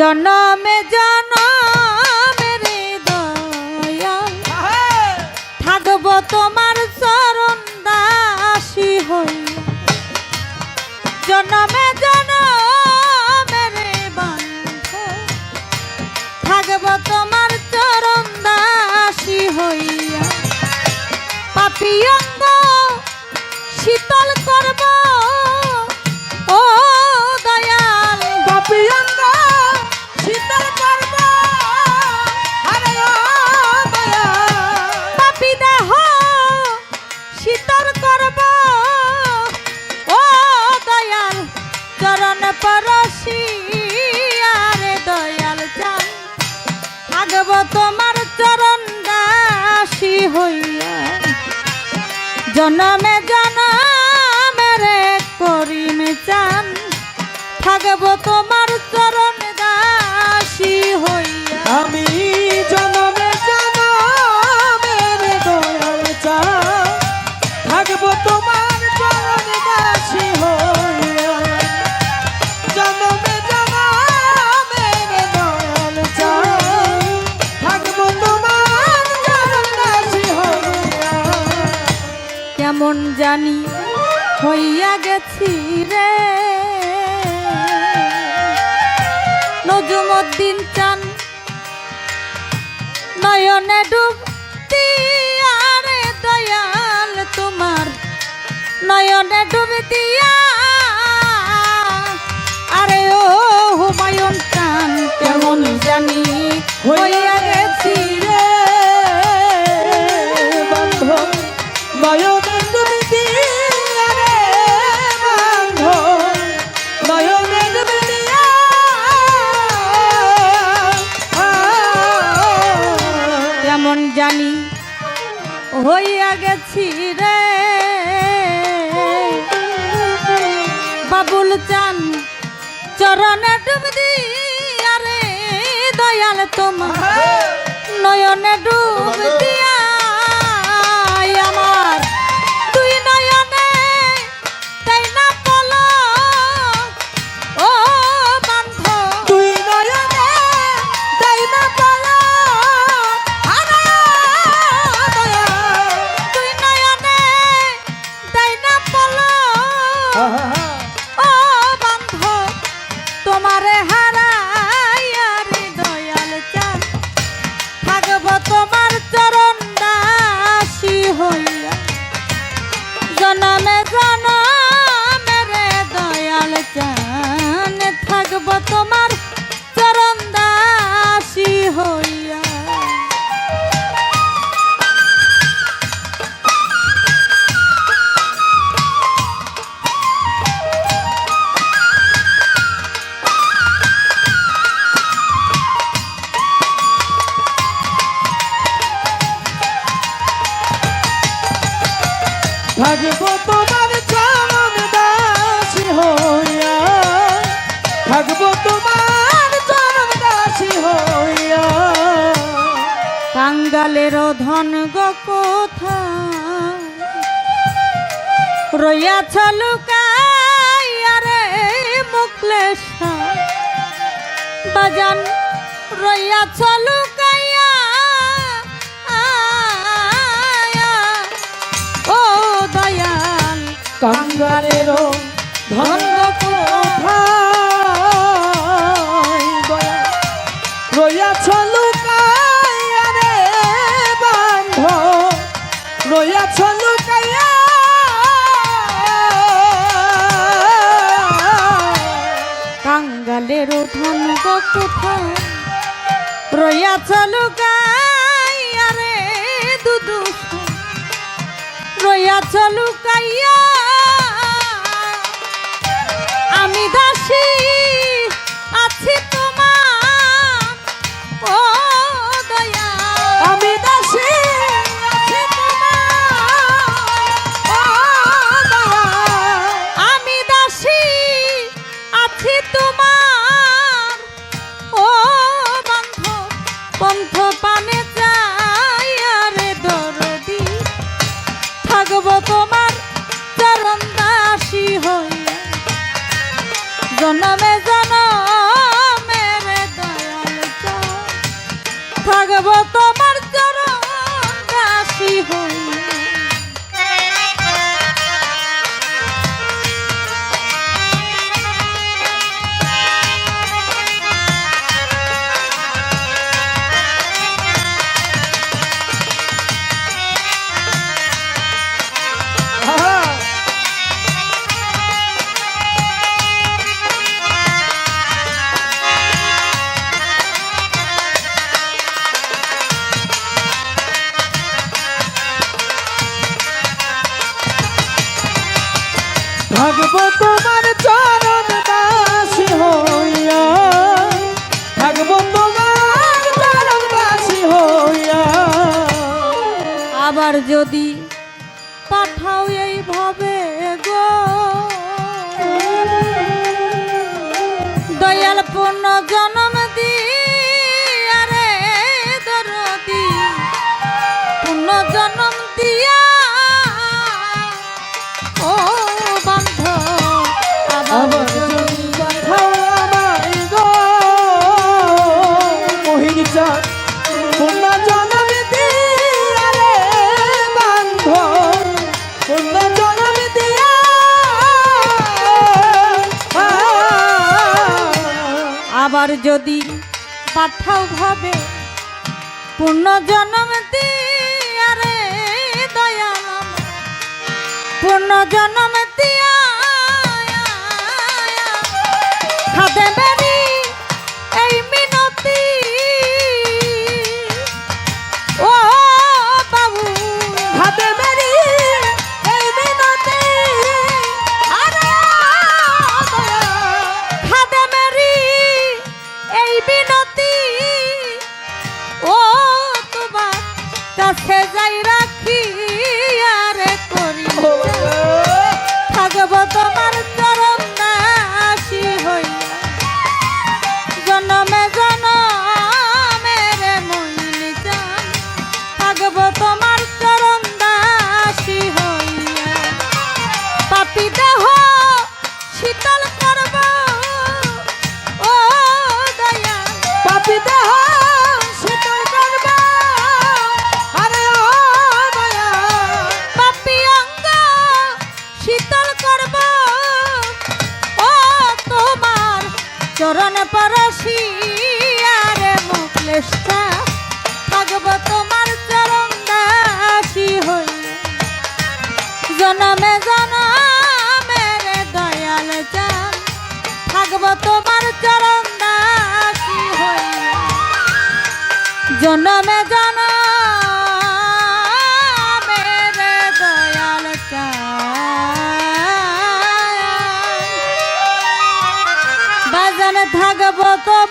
জনমে জনমে রে দয়াল। থাকব তোমার চরণ দাসী হই জনমে জনমে রে থাকব তোমার চরণ দাসী হইয়া। পাপি তোমার চরণ দাসী হইয়া জনমে জনমে রে করিম চান থাকব তোমার কেমন জানি হইয়া গেছি রে। নজুমুদ্দিন চান নয়নে ডুব দিয়ারে দয়াল তোমার। নয়নে ডুব দিয়া আরে ও হুমায়ুন চান কেমন জানি হইয়া হইয়া গেছি রে। বাবুল চান চরণে ডুব দিয়া রে দয়াল তোমার নয়নে ডুব দিয়া ধন গো কোথা রইয়াছ লুকাইয়া রে মুকলেশ বাজান রইয়াছ লুকাইয়া। ও দয়াল কাঙ্গালেরও কোথায় লুকাইয়া আমি দাসী। পন্থ থাকব তোমার চরণ দাসী হইয়া। থাকব তোমার চরণ দাসী হইয়া। আবার যদি পাঠাও এইভাবে গো। দয়াল পূর্ণ জন আবার যদি পাঠাও ভাবে পূর্ণ জন্ম দিয়ারে দয়াল পূর্ণ জন্ম চরণ পরশিয়ারে মুক্লেশা থাকব তোমার চরণ দাসি হই। জনমে জনমে রে দয়াল চান থাকব তোমার চরণ দাসি হই। জনমে কত